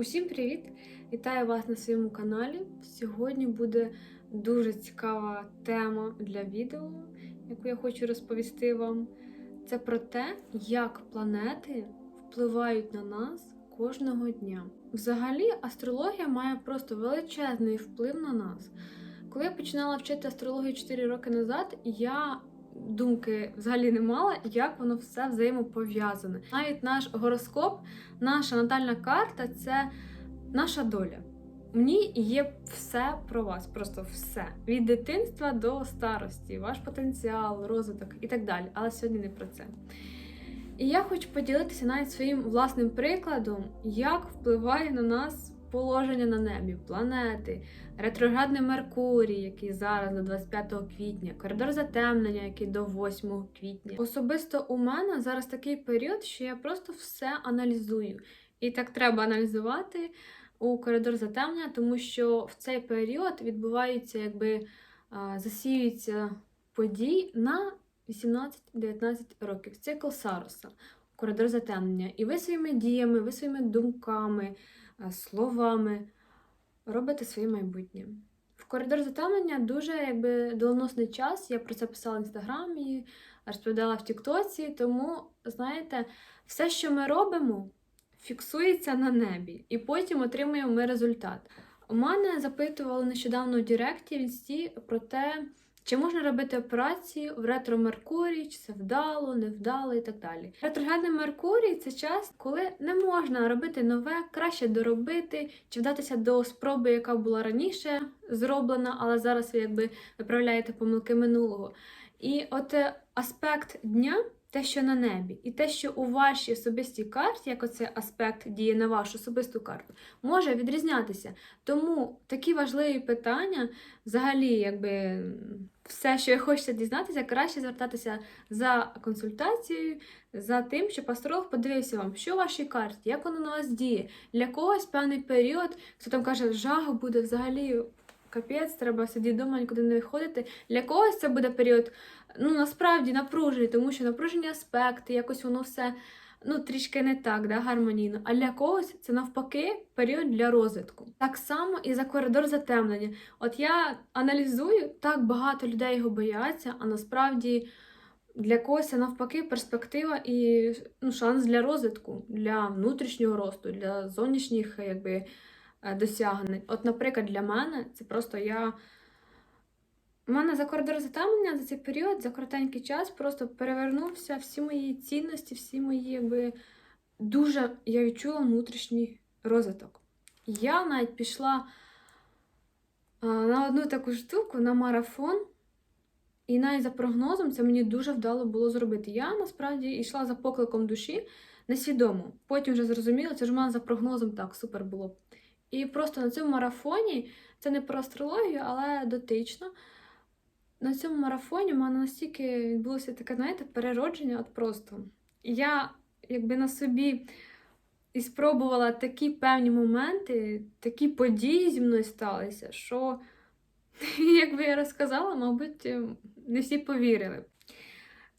Усім привіт! Вітаю вас на своєму каналі. Сьогодні буде дуже цікава тема для відео, яку я хочу розповісти вам. Це про те, як планети впливають на нас кожного дня. Взагалі, астрологія має просто величезний вплив на нас. Коли я починала вчити астрологію 4 роки назад, я думки взагалі не мала, як воно все взаємопов'язане. Навіть наш гороскоп, наша натальна карта це наша доля. В ній є все про вас, просто все. Від дитинства до старості, ваш потенціал, розвиток і так далі. Але сьогодні не про це. І я хочу поділитися навіть своїм власним прикладом, як впливає на нас положення на небі, планети, ретроградний Меркурій, який зараз до 25 квітня, коридор затемнення, який до 8 квітня. Особисто у мене зараз такий період, що я просто все аналізую. І так треба аналізувати у коридор затемнення, тому що в цей період відбуваються, якби засіюються події на 18-19 років. Цикл Саруса, коридор затемнення. І ви своїми діями, ви своїми думками, словами робите своє майбутнє. В коридор затемнення дуже якби доленосний час. Я про це писала в інстаграмі, розповідала в Тіктоці. Тому, знаєте, все, що ми робимо, фіксується на небі, і потім отримуємо ми результат. У мене запитували нещодавно в інсті про те, чи можна робити операції в ретро Меркурій, чи це вдало, невдало і так далі. Ретрогенний Меркурій це час, коли не можна робити нове, краще доробити, чи вдатися до спроби, яка була раніше зроблена, але зараз ви якби виправляєте помилки минулого. І от е, аспект дня. Те, що на небі, і те, що у вашій особистій карті, як оцей аспект діє на вашу особисту карту, може відрізнятися. Тому такі важливі питання, взагалі, якби все, що хочете дізнатися, краще звертатися за консультацією, за тим, щоб астролог подивився вам, що у вашій карті, як воно на вас діє, для когось певний період, хто там каже, жах буде взагалі. Капець, треба сидіти вдома, нікуди не виходити. Для когось це буде період, ну насправді напружений, тому що напружені аспекти, якось воно все ну, трішки не так, да, гармонійно. А для когось це навпаки період для розвитку. Так само і за коридор затемнення. От я аналізую, так багато людей його бояться, а насправді для когось це навпаки перспектива і ну, шанс для розвитку, для внутрішнього росту, для зовнішніх, якби досягнень. От, наприклад, для мене це просто я. У мене за коридор затемнення за цей період, за коротенький час, просто перевернувся всі мої цінності, всі мої, якби дуже я відчула внутрішній розвиток. Я навіть пішла на одну таку штуку, на марафон, і навіть за прогнозом це мені дуже вдало було зробити. Я насправді йшла за покликом душі несвідомо. Потім вже зрозуміла, це ж у мене за прогнозом так супер було. І просто на цьому марафоні, це не про астрологію, але дотично. На цьому марафоні в мене настільки відбулося таке, знаєте, переродження от просто. Я якби на собі і спробувала такі певні моменти, такі події зі мною сталися, що, якби я розказала, мабуть, не всі повірили.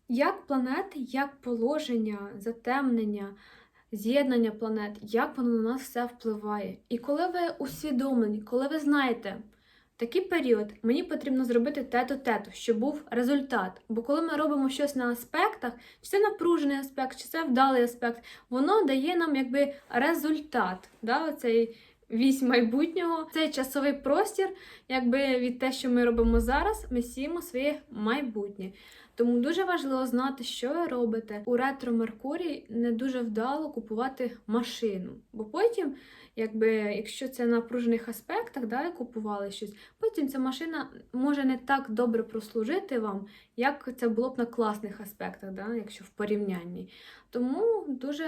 Як планети, як положення, затемнення, з'єднання планет, як воно на нас все впливає. І коли ви усвідомлені, коли ви знаєте, такий період мені потрібно зробити тето-тето, щоб був результат. Бо коли ми робимо щось на аспектах, чи це напружений аспект, чи це вдалий аспект, воно дає нам якби результат. Да, оцей Вісь майбутнього, цей часовий простір, якби від те, що ми робимо зараз, ми сіємо своє майбутнє. Тому дуже важливо знати, що ви робите. У ретро Меркурій не дуже вдало купувати машину. Бо потім, якби, якщо це на напружених аспектах, да, купували щось, потім ця машина може не так добре прослужити вам, як це було б на класних аспектах, да, якщо в порівнянні. Тому дуже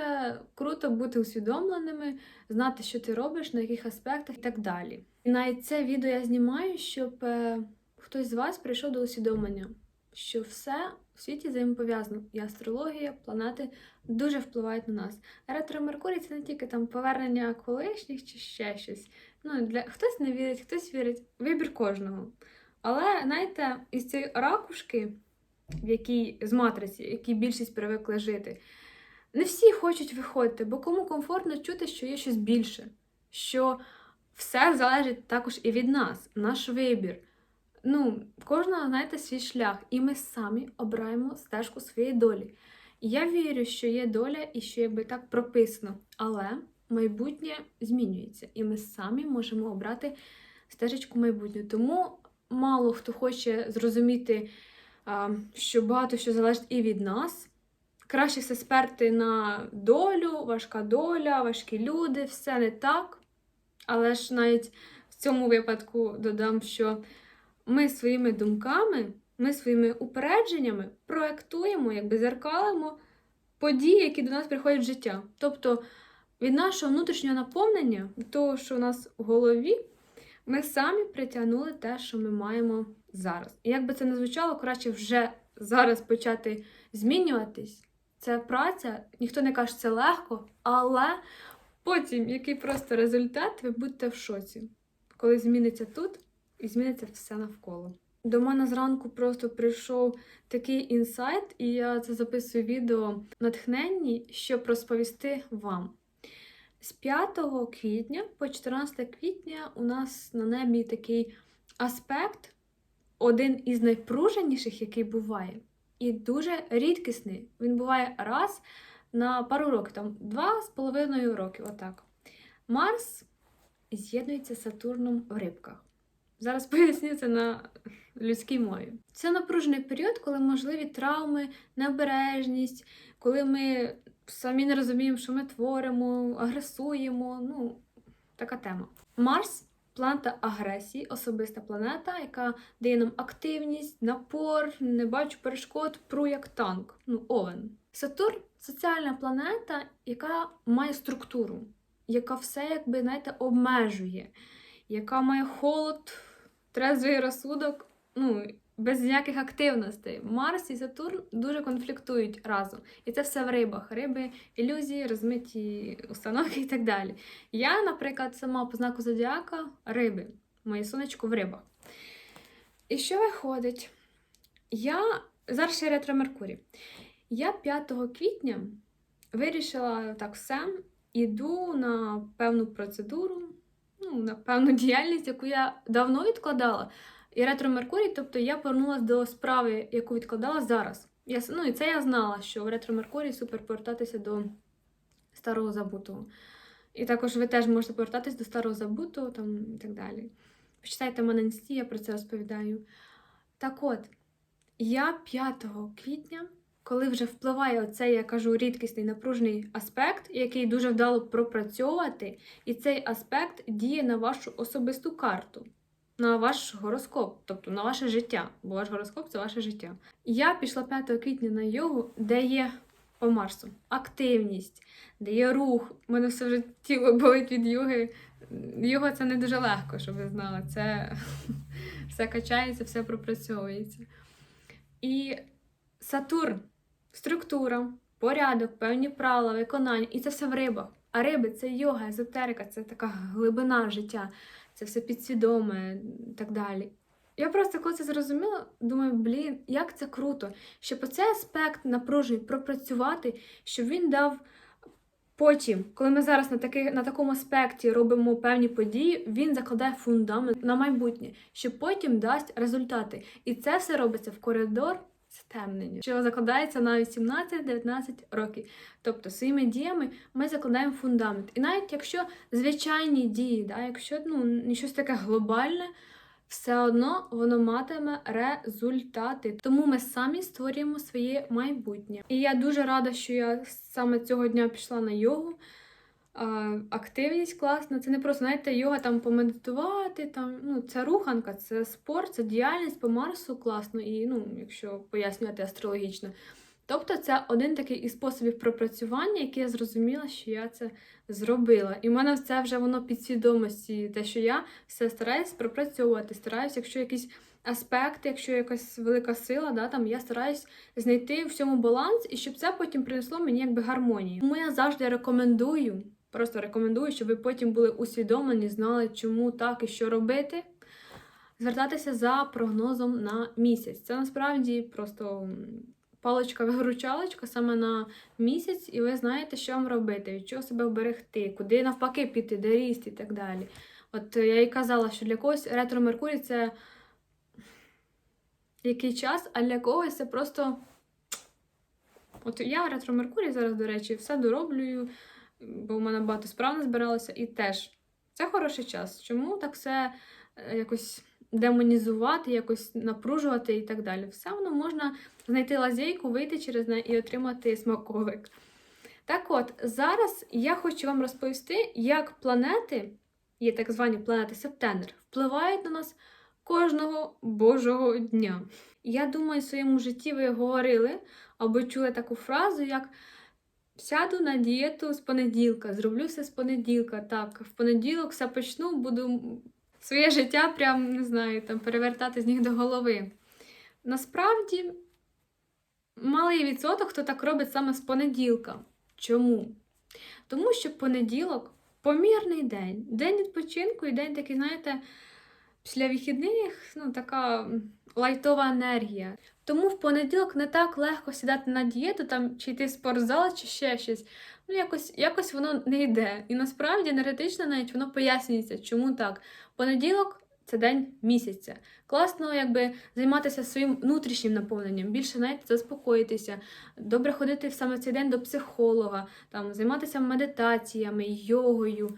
круто бути усвідомленими, знати, що ти робиш, на яких аспектах і так далі. І навіть це відео я знімаю, щоб е, хтось з вас прийшов до усвідомлення що все в світі взаємопов'язано. І астрологія, планети дуже впливають на нас. Ретро Меркурій це не тільки там повернення колишніх чи ще щось. Ну, для Хтось не вірить, хтось вірить. Вибір кожного. Але, знаєте, із цієї ракушки, в якій з матриці, в якій більшість привикли жити, не всі хочуть виходити, бо кому комфортно чути, що є щось більше. що все залежить також і від нас, наш вибір. Ну, кожного, знаєте, свій шлях, і ми самі обираємо стежку своєї долі. Я вірю, що є доля і що якби так прописано, але майбутнє змінюється, і ми самі можемо обрати стежечку майбутнього. Тому мало хто хоче зрозуміти, що багато що залежить і від нас. Краще все сперти на долю, важка доля, важкі люди, все не так. Але ж навіть в цьому випадку додам, що ми своїми думками, ми своїми упередженнями проектуємо, якби зеркалимо події, які до нас приходять в життя. Тобто від нашого внутрішнього наповнення, того, що у нас в голові, ми самі притягнули те, що ми маємо зараз. І як би це не звучало, краще вже зараз почати змінюватись. Це праця, ніхто не каже, що це легко, але потім, який просто результат, ви будете в шоці, коли зміниться тут і зміниться все навколо. До мене зранку просто прийшов такий інсайт, і я це записую відео натхненні, щоб розповісти вам. З 5 квітня по 14 квітня у нас на небі такий аспект, один із найпруженіших, який буває, і дуже рідкісний. Він буває раз на пару років, там два з половиною років, отак. Марс з'єднується з Сатурном в рибках. Зараз поясню це на людській мові. Це напружений період, коли можливі травми, необережність, коли ми самі не розуміємо, що ми творимо, агресуємо. Ну, така тема. Марс планета агресії, особиста планета, яка дає нам активність, напор, не бачу перешкод, пру як танк. Ну, овен. Сатурн соціальна планета, яка має структуру, яка все, якби, знаєте, обмежує, яка має холод, трезвий розсудок, ну, без ніяких активностей. Марс і Сатурн дуже конфліктують разом. І це все в рибах. Риби, ілюзії, розмиті установки і так далі. Я, наприклад, сама по знаку зодіака риби. Моє сонечко в рибах. І що виходить? Я зараз ще ретро Меркурій. Я 5 квітня вирішила так все, іду на певну процедуру, ну, на певну діяльність, яку я давно відкладала. І ретро Меркурій, тобто я повернулася до справи, яку відкладала зараз. Я, ну, і це я знала, що в ретро Меркурій супер повертатися до старого забутого. І також ви теж можете повертатись до старого забутого там, і так далі. Почитайте мене інсті, я про це розповідаю. Так от, я 5 квітня, коли вже впливає оцей, я кажу, рідкісний напружений аспект, який дуже вдало пропрацьовувати, і цей аспект діє на вашу особисту карту на ваш гороскоп, тобто на ваше життя, бо ваш гороскоп це ваше життя. Я пішла 5 квітня на йогу, де є по Марсу активність, де є рух. У мене все вже тіло болить від йоги. Йога це не дуже легко, щоб ви знали. Це все качається, все пропрацьовується. І Сатурн, структура, порядок, певні правила, виконання, і це все в рибах. А риби це йога, езотерика, це така глибина життя це все підсвідоме і так далі. Я просто коли це зрозуміла, думаю, блін, як це круто, щоб оцей аспект напружений пропрацювати, щоб він дав потім, коли ми зараз на таки, на такому аспекті робимо певні події, він закладає фундамент на майбутнє, що потім дасть результати. І це все робиться в коридор стемнення, що закладається на 18-19 років. Тобто своїми діями ми закладаємо фундамент. І навіть якщо звичайні дії, да, якщо ну, щось таке глобальне, все одно воно матиме результати. Тому ми самі створюємо своє майбутнє. І я дуже рада, що я саме цього дня пішла на йогу активність класна. Це не просто, знаєте, йога там помедитувати, там, ну, це руханка, це спорт, це діяльність по Марсу класно, і, ну, якщо пояснювати астрологічно. Тобто це один такий із способів пропрацювання, який я зрозуміла, що я це зробила. І в мене це вже воно підсвідомості, те, що я все стараюсь пропрацьовувати, стараюсь, якщо якісь аспекти, якщо якась велика сила, да, там я стараюсь знайти в цьому баланс, і щоб це потім принесло мені якби гармонію. Тому я завжди рекомендую Просто рекомендую, щоб ви потім були усвідомлені, знали, чому так і що робити. Звертатися за прогнозом на місяць. Це насправді просто паличка-виручалочка саме на місяць, і ви знаєте, що вам робити, від чого себе вберегти, куди навпаки піти, де ріст і так далі. От е, я і казала, що для когось ретро Меркурій це який час, а для когось це просто. От я ретро Меркурій зараз, до речі, все дороблюю, бо в мене багато справ не збиралося, і теж це хороший час. Чому так все е, якось демонізувати, якось напружувати і так далі? Все воно можна знайти лазейку, вийти через неї і отримати смаколик. Так от, зараз я хочу вам розповісти, як планети, є так звані планети Септембр, впливають на нас кожного божого дня. Я думаю, в своєму житті ви говорили або чули таку фразу, як сяду на дієту з понеділка, зроблю все з понеділка. Так, в понеділок все почну, буду своє життя прям не знаю, там перевертати з ніг до голови. Насправді, малий відсоток, хто так робить саме з понеділка. Чому? Тому що понеділок помірний день, день відпочинку і день такий, знаєте, після вихідних ну, така лайтова енергія. Тому в понеділок не так легко сідати на дієту, там, чи йти в спортзал, чи ще щось. Ну, якось, якось воно не йде. І насправді енергетично навіть воно пояснюється, чому так. Понеділок це день місяця. Класно, якби займатися своїм внутрішнім наповненням, більше знаєте, заспокоїтися, добре ходити саме цей день до психолога, там, займатися медитаціями, йогою,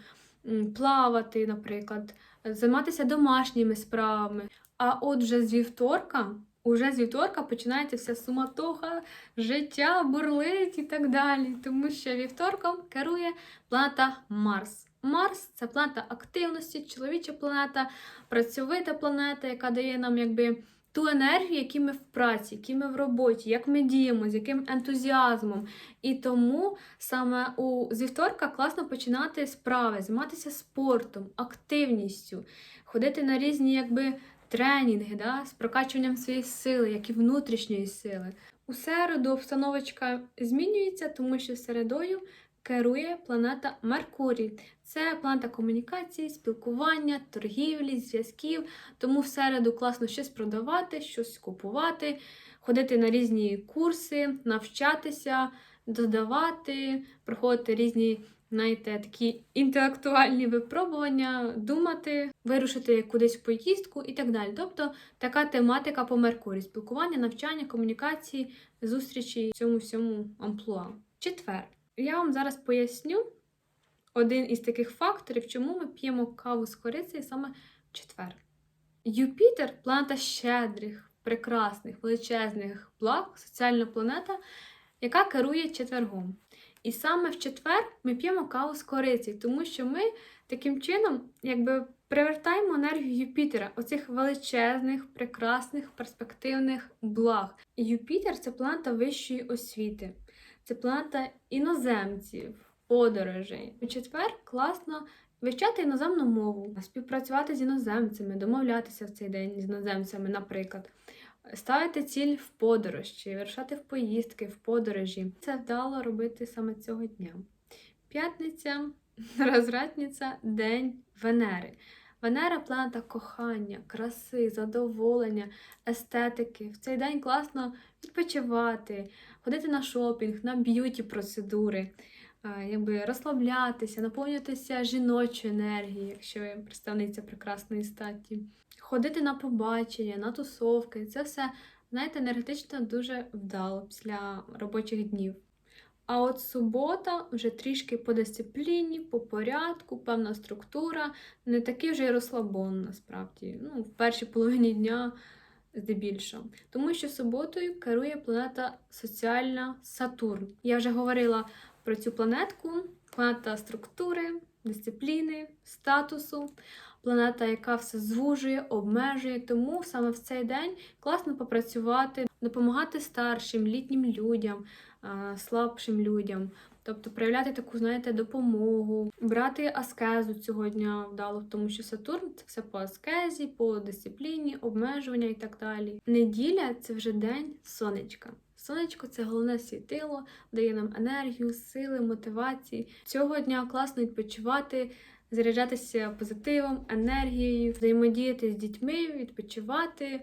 плавати, наприклад, займатися домашніми справами. А от вже з вівторка, уже з вівторка починається вся суматоха, життя бурлить і так далі. Тому що вівторком керує планета Марс. Марс це планета активності, чоловіча планета, працьовита планета, яка дає нам якби ту енергію, які ми в праці, які ми в роботі, як ми діємо, з яким ентузіазмом. І тому саме у з класно починати справи, займатися спортом, активністю, ходити на різні якби тренінги, да, з прокачуванням своєї сили, як і внутрішньої сили. У середу обстановочка змінюється, тому що середою керує планета Меркурій. Це планета комунікації, спілкування, торгівлі, зв'язків. Тому в середу класно щось продавати, щось купувати, ходити на різні курси, навчатися, додавати, проходити різні знаєте, такі інтелектуальні випробування, думати, вирушити кудись в поїздку і так далі. Тобто така тематика по Меркурі: спілкування, навчання, комунікації, зустрічі в цьому всьому амплуа. Четвер. Я вам зараз поясню один із таких факторів, чому ми п'ємо каву з корицею саме в четвер. Юпітер планета щедрих, прекрасних, величезних благ, соціальна планета, яка керує четвергом. І саме в четвер ми п'ємо каву з кориці, тому що ми таким чином якби привертаємо енергію Юпітера, оцих величезних, прекрасних, перспективних благ. Юпітер це планета вищої освіти, це планета іноземців, подорожей. У четвер класно вивчати іноземну мову, співпрацювати з іноземцями, домовлятися в цей день з іноземцями, наприклад. Ставити ціль в подорож чи вирушати в поїздки, в подорожі. Це вдало робити саме цього дня. П'ятниця, розвратниця, день Венери. Венера планета кохання, краси, задоволення, естетики. В цей день класно відпочивати, ходити на шопінг, на б'юті процедури, якби розслаблятися, наповнюватися жіночою енергією, якщо ви представниця прекрасної статі ходити на побачення, на тусовки. Це все, знаєте, енергетично дуже вдало після робочих днів. А от субота вже трішки по дисципліні, по порядку, певна структура, не такий вже й розслабон, насправді. Ну, в першій половині дня здебільшого. Тому що суботою керує планета соціальна Сатурн. Я вже говорила про цю планетку, планета структури, дисципліни, статусу планета, яка все звужує, обмежує. Тому саме в цей день класно попрацювати, допомагати старшим, літнім людям, слабшим людям. Тобто проявляти таку, знаєте, допомогу, брати аскезу цього дня вдало, тому що Сатурн це все по аскезі, по дисципліні, обмежування і так далі. Неділя це вже день сонечка. Сонечко це головне світило, дає нам енергію, сили, мотивації. Цього дня класно відпочивати, заряджатися позитивом, енергією, взаємодіяти з дітьми, відпочивати,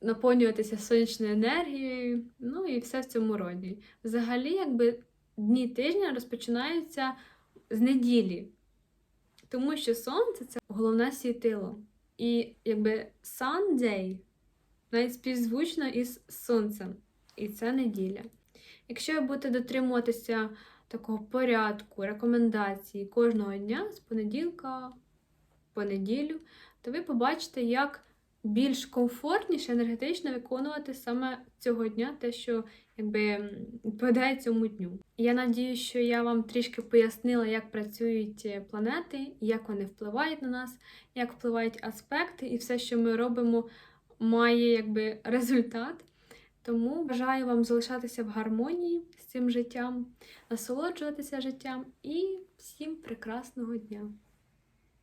наповнюватися сонячною енергією, ну і все в цьому роді. Взагалі, якби дні тижня розпочинаються з неділі, тому що сонце це головне світило. І якби Sunday навіть співзвучно із сонцем, і це неділя. Якщо ви будете дотримуватися такого порядку, рекомендацій кожного дня з понеділка по неділю, то ви побачите, як більш комфортніше енергетично виконувати саме цього дня те, що якби відповідає цьому дню. Я надію, що я вам трішки пояснила, як працюють е, планети, як вони впливають на нас, як впливають аспекти, і все, що ми робимо, має якби результат. Тому бажаю вам залишатися в гармонії з цим життям, насолоджуватися життям і всім прекрасного дня!